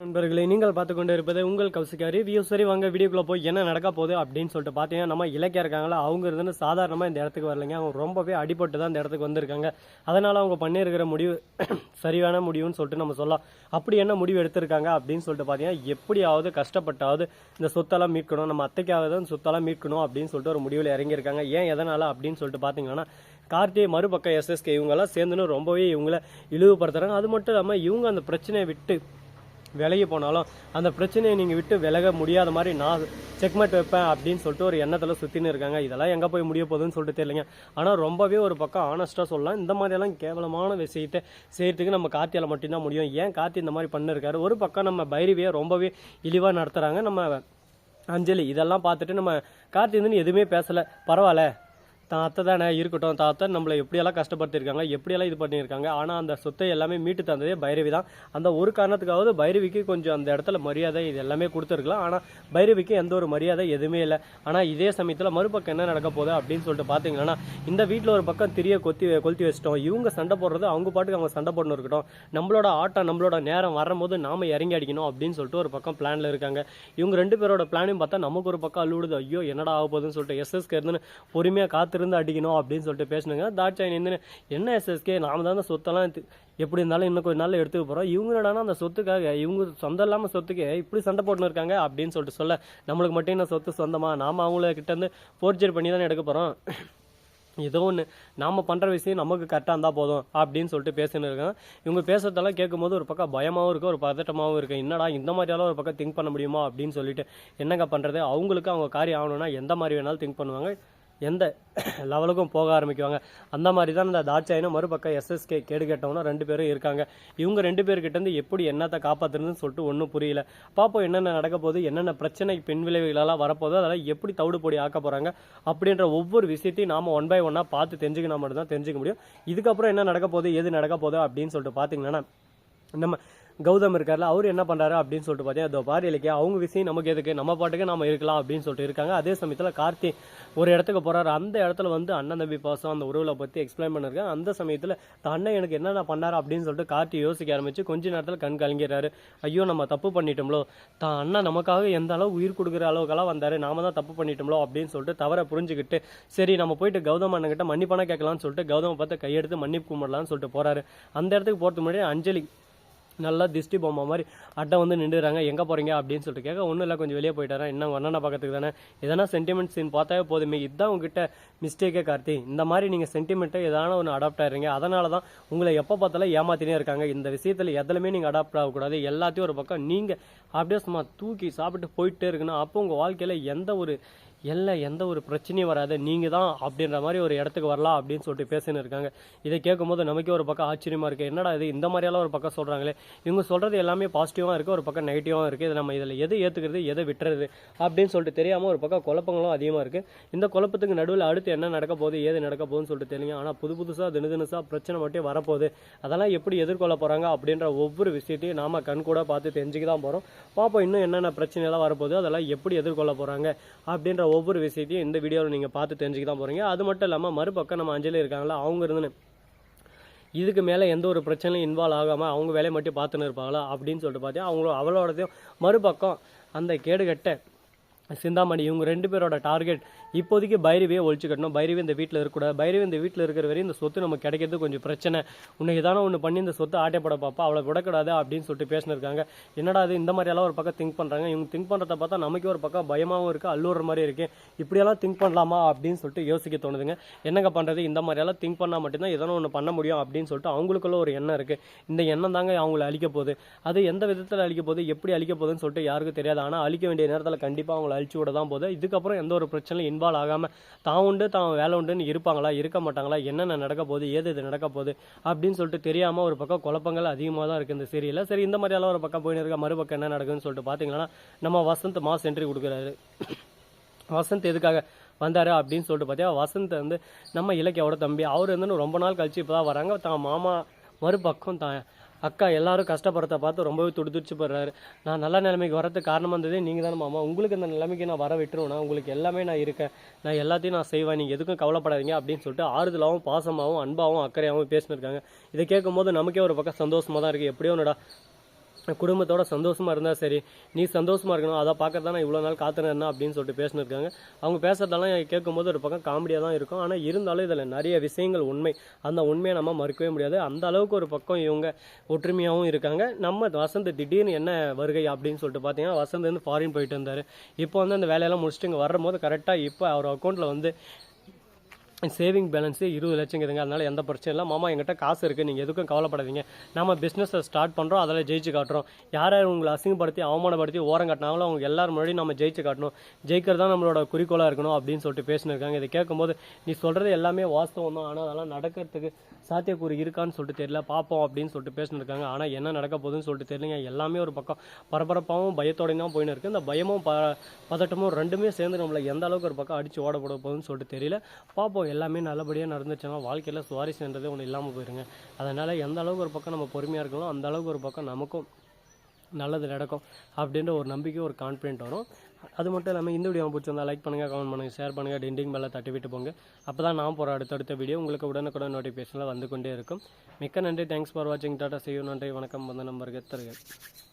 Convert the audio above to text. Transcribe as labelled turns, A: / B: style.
A: நண்பர்களே நீங்கள் பார்த்து கொண்டு இருப்பது உங்கள் கவுசிக்காரி வியூ சரி வாங்க வீடியோக்குள்ளே போய் என்ன நடக்க போகுது அப்படின்னு சொல்லிட்டு பார்த்தீங்கன்னா நம்ம இலக்கியா இருக்காங்களா அவங்க இருந்து சாதாரணமாக இந்த இடத்துக்கு வரலைங்க. அவங்க ரொம்பவே அடிபட்டு தான் இந்த இடத்துக்கு வந்திருக்காங்க. அதனால் அவங்க பண்ணியிருக்கிற முடிவு சரியான முடிவுன்னு சொல்லிட்டு நம்ம சொல்லலாம். அப்படி என்ன முடிவு எடுத்திருக்காங்க அப்படின்னு சொல்லிட்டு பார்த்தீங்கன்னா எப்படியாவது கஷ்டப்பட்டாவது இந்த சொத்தெல்லாம் மீட்கணும் நம்ம அத்தைக்காவது சொத்தெல்லாம் மீட்கணும் அப்படின்னு சொல்லிட்டு ஒரு முடிவில் இறங்கியிருக்காங்க. ஏன் எதனால் அப்படின்னு சொல்லிட்டு பார்த்தீங்கன்னா கார்த்திகை மறுபக்கம் எஸ்எஸ்கே இவங்கெல்லாம் சேர்ந்துன்னு ரொம்பவே இவங்கள இழிவுபடுத்துகிறாங்க அது மட்டும் இல்லாமல் இவங்க அந்த பிரச்சனையை விட்டு விலகி போனாலும் அந்த பிரச்சனையை நீங்கள் விட்டு விலக முடியாத மாதிரி நான் செக்மெட் வைப்பேன் அப்படின்னு சொல்லிட்டு ஒரு எண்ணத்தில் சுற்றின்னு இருக்காங்க. இதெல்லாம் எங்கே போய் முடிய போகுதுன்னு சொல்லிட்டு தெரியலங்க. ஆனால் ரொம்பவே ஒரு பக்கம் ஆனஸ்ட்டாக சொல்லலாம். இந்த மாதிரியெல்லாம் கேவலமான விஷயத்தை செய்யறதுக்கு நம்ம கார்த்தியால் மட்டும்தான் முடியும். ஏன் கார்த்தி இந்த மாதிரி பண்ணிருக்காரு? ஒரு பக்கம் நம்ம பைரவியை ரொம்பவே இழிவாக நடத்துகிறாங்க நம்ம அஞ்சலி இதெல்லாம் பார்த்துட்டு நம்ம கார்த்தி வந்து எதுவுமே பேசலை. பரவாயில்ல. தாத்தா தானே இருக்கட்டும். தாத்தா நம்மளை எப்படியெல்லாம் கஷ்டப்படுத்திருக்காங்க எப்படியெல்லாம் இது பண்ணியிருக்காங்க ஆனால் அந்த சொத்தை எல்லாமே மீட்டு தந்ததே பைரவி தான். அந்த ஒரு காரணத்துக்காவது பைரவிக்கு கொஞ்சம் அந்த இடத்துல மரியாதை இது எல்லாமே கொடுத்துருக்கலாம். ஆனால் பைரவிக்கு எந்த ஒரு மரியாதை எதுவுமே இல்லை. ஆனால் இதே சமயத்தில் மறுபக்கம் என்ன நடக்க போகுது அப்படின்னு சொல்லிட்டு பார்த்தீங்கன்னா இந்த வீட்டில் ஒரு பக்கம் திரிய கொத்தி கொளுத்தி வச்சிட்டோம். இவங்க சண்டை போடுறது அவங்க பாட்டுக்கு அவங்க சண்டை போடணும் இருக்கட்டும். நம்மளோட ஆட்டம் நம்மளோட நேரம் வரும்போது நாம இறங்கி அடிக்கணும் அப்படின்னு சொல்லிட்டு ஒரு பக்கம் பிளானில் இருக்காங்க. இவங்க ரெண்டு பேரோட பிளானையும் பார்த்தா நமக்கு ஒரு பக்கம் அள்ளுடுது ஐயோ என்னடா ஆக போகுதுன்னு சொல்லிட்டு எஸ்எஸ்கே இருந்து பொறுமையாக காத்திருந்து அடிக்கணும் அப்படின்னு சொல்லிட்டு பேசினாங்க. தாட்சாய் நின்று என்ன எஸ்எஸ்கே நாம தான் அந்த சொத்தெல்லாம் எப்படி இருந்தாலும் இன்னும் கொஞ்ச நாள் எடுத்துக்க போகிறோம் இவங்க அந்த சொத்துக்காக இவங்க சொந்தம் இல்லாமல் சொத்துக்கு இப்படி சண்டை போட்டுன்னு இருக்காங்க அப்படின்னு சொல்லிட்டு சொல்ல நம்மளுக்கு மட்டும் என்ன சொத்து சொந்தமாக நாம் அவங்கள கிட்டேருந்து இருந்து பண்ணி தானே எடுக்க போகிறோம் ஏதோ ஒன்று நாம் பண்ணுற விஷயம் நமக்கு கரெக்டாக இருந்தால் போதும் அப்படின்னு சொல்லிட்டு பேசின்னு இருக்கேன் இவங்க பேசுறதெல்லாம் கேட்கும்போது ஒரு பக்கம் பயமாகவும் இருக்குது ஒரு பதட்டமாகவும் இருக்குது என்னடா இந்த மாதிரியெல்லாம் ஒரு பக்கம் திங்க் பண்ண முடியுமா? அப்படின்னு சொல்லிட்டு என்னங்க பண்ணுறது அவங்களுக்கு அவங்க காரியம் ஆகணும்னா எந்த மாதிரி வேணாலும் திங்க் பண்ணுவாங்க. எந்த லெவலுக்கும் போக ஆரம்பிக்குவாங்க. அந்த மாதிரி தான் இந்த தாட்சாயினும் மறுபக்கம் எஸ்எஸ்கே கேடு கேட்டவனும் ரெண்டு பேரும் இருக்காங்க. இவங்க ரெண்டு பேர்கிட்டருந்து எப்படி என்னத்தை காப்பாற்றுறதுன்னு சொல்லிட்டு ஒன்றும் புரியல. பார்ப்போம் என்னென்ன நடக்க போகுது என்னென்ன பிரச்சனை பின் விளைவுகளெல்லாம் வரப்போகுது அதெல்லாம் எப்படி தவிடு பொடி ஆக்க போகிறாங்க அப்படின்ற ஒவ்வொரு விஷயத்தையும் நாம் ஒன் பை ஒன்னாக பார்த்து தெரிஞ்சுக்கினா மட்டும்தான் தெரிஞ்சுக்க முடியும். இதுக்கப்புறம் என்ன நடக்க போகுது எது நடக்க போகுது அப்படின்னு சொல்லிட்டு பார்த்தீங்கன்னா நம்ம கௌதம் இருக்கார்ல அவர் என்ன பண்ணுறாரு அப்படின்னு சொல்லிட்டு பார்த்தீங்கன்னா அதோ பாரு இலக்கியா அவங்க விஷயம் நமக்கு எதுக்கு? நம்ம பாட்டுக்கு நம்ம இருக்கலாம் அப்படின்னு சொல்லிட்டு இருக்காங்க. அதே சமயத்தில் கார்த்தி ஒரு இடத்துக்கு போகிறாரு அந்த இடத்துல வந்து அண்ணன் தம்பி பாசம் அந்த உறவுல பற்றி எக்ஸ்பிளைன் பண்ணிருக்காங்க அந்த சமயத்தில் தான் அண்ணன் எனக்கு என்னென்ன பண்ணார் அப்படின்னு சொல்லிட்டு கார்த்தி யோசிக்க ஆரம்பிச்சு கொஞ்ச நேரத்தில் கண் கலங்கிறாரு. ஐயோ நம்ம தப்பு பண்ணிட்டோம்லோ. தான் அண்ணன் நமக்காக எந்த அளவு உயிர் கொடுக்குற அளவுக்கெல்லாம் வந்தார். நாம தான் தப்பு பண்ணிட்டோம்லோ அப்படின்னு சொல்லிட்டு தவற புரிஞ்சுக்கிட்டு சரி நம்ம போயிட்டு கௌதம் அண்ணன் கிட்ட மன்னிப்பானா கேட்கலாம்னு சொல்லிட்டு கௌதம் பார்த்து கையெடுத்து மன்னிப்பு கும்பிடலாம்னு சொல்லிட்டு போகிறாரு அந்த இடத்துக்கு போகிறதுக்கு முன்னாடி அஞ்சலி நல்லா திஷ்டி பொம்மை மாதிரி அட்டை வந்து நின்றுறாங்க. எங்கே போகிறீங்க அப்படின்னு சொல்லிட்டு கேட்க ஒன்றும் இல்லை கொஞ்சம் வெளியே போயிட்டாரன் என்ன அண்ணனை பக்கத்துக்கு தானே. எதனா சென்டிமெண்ட் சீன் பார்த்தாவே போதுமே. இதுதான் உங்ககிட்ட மிஸ்டேக்கே கார்த்தி. இந்த மாதிரி நீங்கள் சென்டிமெண்ட்டை எதான ஒன்று அடாப்ட் ஆகிறீங்க அதனால தான் உங்களை எப்போ பார்த்தாலும் ஏமாத்தினே இருக்காங்க. இந்த விஷயத்தில் எதுலையுமே நீங்கள் அடாப்ட் ஆகக்கூடாது. எல்லாத்தையும் ஒரு பக்கம் நீங்கள் அப்படியே சும்மா தூக்கி சாப்பிட்டு போயிட்டே இருக்கணும். அப்போ உங்கள் வாழ்க்கையில் எந்த ஒரு இல்லை எந்த ஒரு பிரச்சனையும் வராது. நீங்கள் தான் அப்படின்ற மாதிரி ஒரு இடத்துக்கு வரலாம் அப்படின்னு சொல்லிட்டு பேசின்னு இருக்காங்க. இதை கேட்கும்போது நமக்கே ஒரு பக்கம் ஆச்சரியமாக இருக்குது என்னடா இது? இந்த மாதிரியெல்லாம் ஒரு பக்கம் சொல்கிறாங்களே இவங்க சொல்கிறது எல்லாமே பாசிட்டிவாக இருக்குது ஒரு பக்கம் நெகட்டிவாக இருக்குது இது நம்ம இதில் எது ஏற்றுக்கிறது எதை விட்டுறது? அப்படின்னு சொல்லிட்டு தெரியாமல் ஒரு பக்கம் குழப்பங்களும் அதிகமாக இருக்குது இந்த குழப்பத்துக்கு நடுவில் அடுத்து என்ன நடக்க போகுது ஏது நடக்க போகுதுன்னு சொல்லிட்டு தெரியுங்க ஆனால் புது புதுசாக தினு தினசாக பிரச்சனை மட்டும் வரப்போகுது. அதெல்லாம் எப்படி எதிர்கொள்ள போகிறாங்க அப்படின்ற ஒவ்வொரு விஷயத்தையும் நாம் கண் கூட பார்த்து தெரிஞ்சுக்க தான் போகிறோம் பார்ப்போம் இன்னும் என்னென்ன பிரச்சனைலாம் வரப்போகுது அதெல்லாம் எப்படி எதிர்கொள்ள போகிறாங்க அப்படின்ற ஒவ்வொரு விஷயத்தையும் இந்த வீடியோவில் நீங்கள் பார்த்து தெரிஞ்சுக்க தான் போகிறீங்க அது மட்டும் இல்லாமல் மறுபக்கம் நம்ம அஞ்சலி இருக்காங்களா அவங்க இருந்து இதுக்கு மேலே எந்த ஒரு பிரச்சனையும் இன்வால்வ் ஆகாமல் அவங்க வேலையை மட்டும் பார்த்துன்னு இருப்பாங்களா அப்படின்னு சொல்லிட்டு பார்த்தீங்கன்னா அவங்களோட அவளோடதையும் மறுபக்கம் அந்த கேடுகட்ட சிந்தாமணி இவங்க ரெண்டு பேரோட டார்கெட் இப்போதைக்கு பைரவியை ஒழிச்சு கட்டணும் பைரவி இந்த வீட்டில் இருக்கக்கூடாது பைரவி இந்த வீட்டில் இருக்கிற வரையும் இந்த சொத்து நமக்கு கிடைக்கிறது கொஞ்சம் பிரச்சனை. உன்னை ஏதான ஒன்று பண்ணி இந்த சொத்து ஆட்டைப்பட பார்ப்பா அவளை விடக்கூடாது அப்படின்னு சொல்லிட்டு பேசினிருக்காங்க. என்னடா அது இந்த மாதிரியெல்லாம் ஒரு பக்கம் திங்க் பண்ணுறாங்க இவங்க திங்க் பண்ணுறத பார்த்தா நமக்கே ஒரு பக்கம் பயமாகவும் இருக்குது அல்லூர் மாதிரி இருக்குது இப்படியெல்லாம் திங்க் பண்ணலாமா அப்படின்னு சொல்லிட்டு யோசிக்க தோணுதுங்க. என்னங்க பண்ணுறது இந்த மாதிரியெல்லாம் திங்க் பண்ணால் மட்டும்தான் எதனா ஒன்று பண்ண முடியும் அப்படின்னு சொல்லிட்டு அவங்களுக்குள்ள ஒரு எண்ணம் இருக்குது இந்த எண்ணம் தாங்க அவங்கள அழிக்க போகுது. அது எந்த விதத்தில் அழிக்க போகுது எப்படி அழிக்க போகுதுன்னு சொல்லிட்டு யாருக்கும் தெரியாது. ஆனால் அழிக்க வேண்டிய நேரத்தில் கண்டிப்பாக அவங்கள அழிச்சு விட தான் போதும் இதுக்கப்புறம் எந்த ஒரு பிரச்சனையும் இன்வால்வ் ஆகாமல் தான் உண்டு தான் வேலை உண்டுன்னு இருப்பாங்களா? இருக்க மாட்டாங்களா? என்னென்ன நடக்க போகுது? ஏது இது நடக்க போகுது? அப்படின்னு சொல்லிட்டு தெரியாமல் ஒரு பக்கம் குழப்பங்கள் அதிகமாக தான் இருக்குது இந்த சீரியலில். சரி இந்த மாதிரியெல்லாம் ஒரு பக்கம் போயின்னு இருக்க? மறுபக்கம் என்ன நடக்குதுன்னு சொல்லிட்டு பார்த்தீங்கன்னா நம்ம வசந்த் மாஸ் என்ட்ரி கொடுக்குறாரு. வசந்த் எதுக்காக வந்தார் அப்படின்னு சொல்லிட்டு பார்த்தியா வசந்த் வந்து நம்ம இலக்கியாவோட தம்பி. அவர் வந்து ரொம்ப நாள் கழிச்சு இப்போ தான் வராங்க. தான் மாமா மறுபக்கம் தான் அக்கா எல்லாரும் கஷ்டப்படுறத பார்த்து ரொம்பவே துடிதுடிச்சு போடுறாரு நான் நல்ல நிலைமைக்கு வரதுக்கு காரணமாக இருந்ததே நீங்கள் தானே மாமா. உங்களுக்கு இந்த நிலைமைக்கு நான் வர விட்டுருவேனா? உங்களுக்கு எல்லாமே நான் இருக்கேன். நான் எல்லாத்தையும் நான் செய்வேன். நீங்கள் எதுக்கும் கவலைப்படாதீங்க அப்படின்னு சொல்லிட்டு ஆறுதலாகவும் பாசமாகவும் அன்பாகவும் அக்கறையாகவும் பேசினிருக்காங்க. இதை கேட்கும்போது நமக்கே ஒரு பக்கம் சந்தோஷமாக தான் இருக்குது எப்படியோ ஒன்றுடா குடும்பத்தோட சந்தோஷமாக இருந்தால் சரி. நீ சந்தோஷமாக இருக்கணும். அதை பார்க்க தான் நான் இவ்வளோ நாள் காத்துனேன் அப்படின்னு சொல்லிட்டு பேசினிருக்காங்க. அவங்க பேசுறதெல்லாம் கேட்கும்போது ஒரு பக்கம் காமெடியாக தான் இருக்கும். ஆனால் இருந்தாலும் இதில் நிறைய விஷயங்கள் உண்மை. அந்த உண்மையை நம்ம மறுக்கவே முடியாது. அந்த அளவுக்கு ஒரு பக்கம் இவங்க ஒற்றுமையாகவும் இருக்காங்க. நம்ம வசந்த் திடீர்னு என்ன வருகை அப்படின்னு சொல்லிட்டு பார்த்தீங்கன்னா வசந்த் வந்து ஃபாரின் போயிட்டு இருந்தார். இப்போ வந்து அந்த வேலையெல்லாம் முடிச்சுட்டு இங்கே வரும்போது கரெக்டாக இப்போ அவர் அக்கௌண்ட்டில் வந்து சேவிங் பேலன்ஸு இருபது லட்சங்கிறதுங்க அதனால் எந்த பிரச்சனையும் இல்லை. மாமா எங்கிட்ட காசு இருக்குது நீங்கள் எதுக்கும் கவலைப்படாதீங்க. நம்ம பிஸ்னஸை ஸ்டார்ட் பண்ணுறோம் அதில் ஜெயிச்சு காட்டுறோம். யார் யார் உங்களை அசிங்கப்படுத்தி அவமானப்படுத்தி ஓரம் காட்டினாங்களோ அவங்க எல்லாரும் முன்னாடி நம்ம ஜெயிச்சு காட்டணும். ஜெயிக்கிறது தான் நம்மளோட குறிக்கோளாக இருக்கணும் அப்படின்னு சொல்லிட்டு பேசினிருக்காங்க. இதை கேட்கும்போது நீ சொல்கிறது எல்லாமே வாஸ்தவம் தான். ஆனால் அதெல்லாம் நடக்கிறதுக்கு சாத்தியக்கூறு இருக்கான்னு சொல்லிட்டு தெரியல. பார்ப்போம் அப்படின்னு சொல்லிட்டு பேசினிருக்காங்க. ஆனால் என்ன நடக்க போகுதுன்னு சொல்லிட்டு தெரியலங்க. எல்லாமே ஒரு பக்கம் பரபரப்பாகவும் பயத்தோடையும் தான் போயின்னு இருக்குது இந்த பயமும் ப பதட்டமும் ரெண்டுமே சேர்ந்து நம்மளை எந்த அளவுக்கு ஒரு பக்கம் அடித்து ஓடப்பட போகுதுன்னு சொல்லிட்டு தெரியல. பார்ப்போம் எல்லாமே நல்லபடியாக நடந்துச்சுன்னா வாழ்க்கையில் சுவாரஸ்யன்றது ஒன்று இல்லாமல் போயிருங்க. அதனால் எந்த அளவுக்கு ஒரு பக்கம் நம்ம பொறுமையாக இருக்கணும் அந்த அளவுக்கு ஒரு பக்கம் நமக்கும் நல்லது நடக்கும் அப்படின்ற ஒரு நம்பிக்கை ஒரு கான்ஃபிடென்ட் வரும். அது மட்டும் இல்லாமல் இந்த வீடியோ பிடிச்சிருந்தா லைக் பண்ணுங்கள் கமெண்ட் பண்ணுங்கள் ஷேர் பண்ணுங்கள் டிண்டிங் மேலே தட்டி விட்டு போங்க. அப்போ தான் நான் போகிற அடுத்தடுத்த வீடியோ உங்களுக்கு உடனுக்குடன் நோட்டிஃபிகேஷனில் வந்து கொண்டே இருக்கும். மிக்க நன்றி. தேங்க்ஸ் ஃபார் வாட்சிங் டாட்டா செய்யும் நன்றி. வணக்கம். வந்த நம்பருக்கு தருகிறேன்